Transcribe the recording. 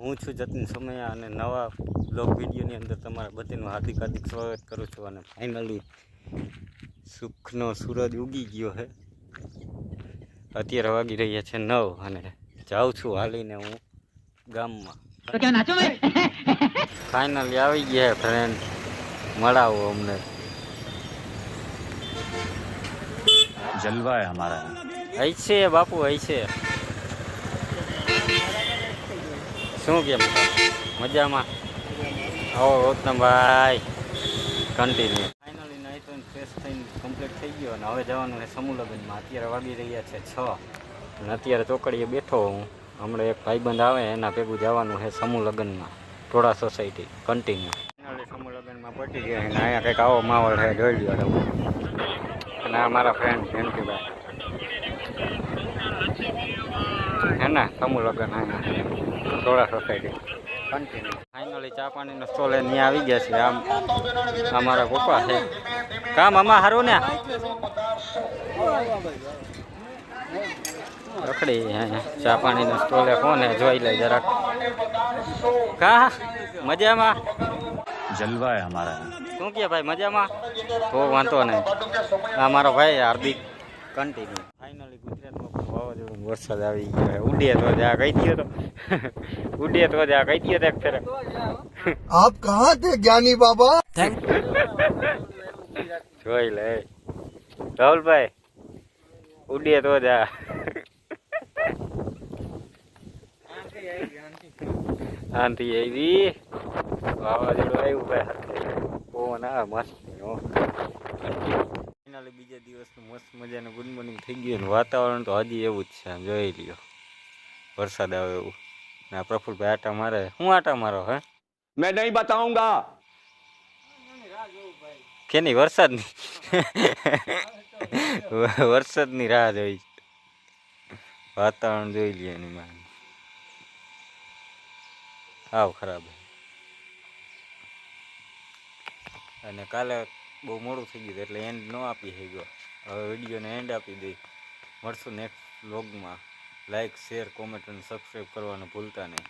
હું છું જતીન સમયા અને નવા બ્લોગ વિડીયોની અંદર તમારા બધાનું હાર્દિક હાર્દિક સ્વાગત કરું છું અને ફાઇનલી સુખનો સૂરજ ઉગી ગયો છે અત્યારે વાગી રહ્યા છે નવ અને જાઉં છું હાલીને હું ગામમાં. ફાઇનલી આવી ગયા ફ્રેન્ડ મળાવો અમને. જલવાય અમારા. અહીં છે બાપુ અહીં છે. શું કેમ મજામાં? હો, ગૌતમભાઈ. કન્ટિન્યુ ફાઇનલી નાઈ તો ફ્રેશ થઈને કમ્પ્લીટ થઈ ગયો અને હવે જવાનું છે સમૂહ લગ્નમાં અત્યારે વાગી રહ્યા છે છ. અને અત્યારે ચોકડીએ બેઠો હું. હમણાં એક ભાઈબંધ આવે, એના ભેગું જવાનું છે સમૂહ લગ્નમાં ટોળા સોસાયટી કન્ટિન્યુ ફાઇનલી સમૂહ લગ્નમાં પટી ગયા અને અહીંયા કંઈક આવો માહોલ છે, જોઈ લ્યો અને આ મારા ફ્રેન્ડ જયંતિભાઈ હે ને સમૂહ લગ્ન હા સોળા સોસાયટી. કન્ટિન્યુ ફાઇનલી ચા પાણીનો સ્ટોલ અહીંયા આવી ગયા છે. આમ અમારા પપ્પા છે. કામ અમા સારું ને? રખડી ચા પાણીનો સ્ટોલે કોને જોઈ લે જરાક. કા? મજામાં? જલવા હે અમારા. શું કે ભાઈ મજામાં? તો વાંધો નહીં. અમારો ભાઈ હાર્દિક. કન્ટિન્યુ ફાઇનલી બાજુ વરસાદ આવી ગયો ઉડે તો જ કહી દો તો. ઉડે તો જ આ કહી દો એક ફેરે. આપ કહા થે જ્ઞાની બાબા? જોઈ લે. રાહુલભાઈ ઉડે તો જ આંધી આવી. વાવાઝોડું આવ્યું ભાઈ. પવન આ મસ્ત. ફાઇનલી બીજા દિવસનું મસ્ત મજાનું ગુડ મોર્નિંગ થઈ ગયું વાતાવરણ તો હજી એવું જ છે જોઈ લ્યો. વરસાદ આવે એવું. ના પ્રફુલભાઈ આટા મારે. હું આટા મારો હે? મેં નહીં બતાઉંગા કેની વરસાદની? વરસાદની રાહ જોઈ. વાતાવરણ જોઈ લઈએ એની માં આવ ખરાબ. અને કાલે બહુ મોડું થઈ ગયું એટલે એન્ડ ન આપી શક્યો. હવે વિડીયોને એન્ડ આપી દઈ. મળશું નેક્સ્ટ વ્લોગમાં લાઇક શેર કોમેન્ટ અને સબસ્ક્રાઈબ કરવાનું ભૂલતા નહીં.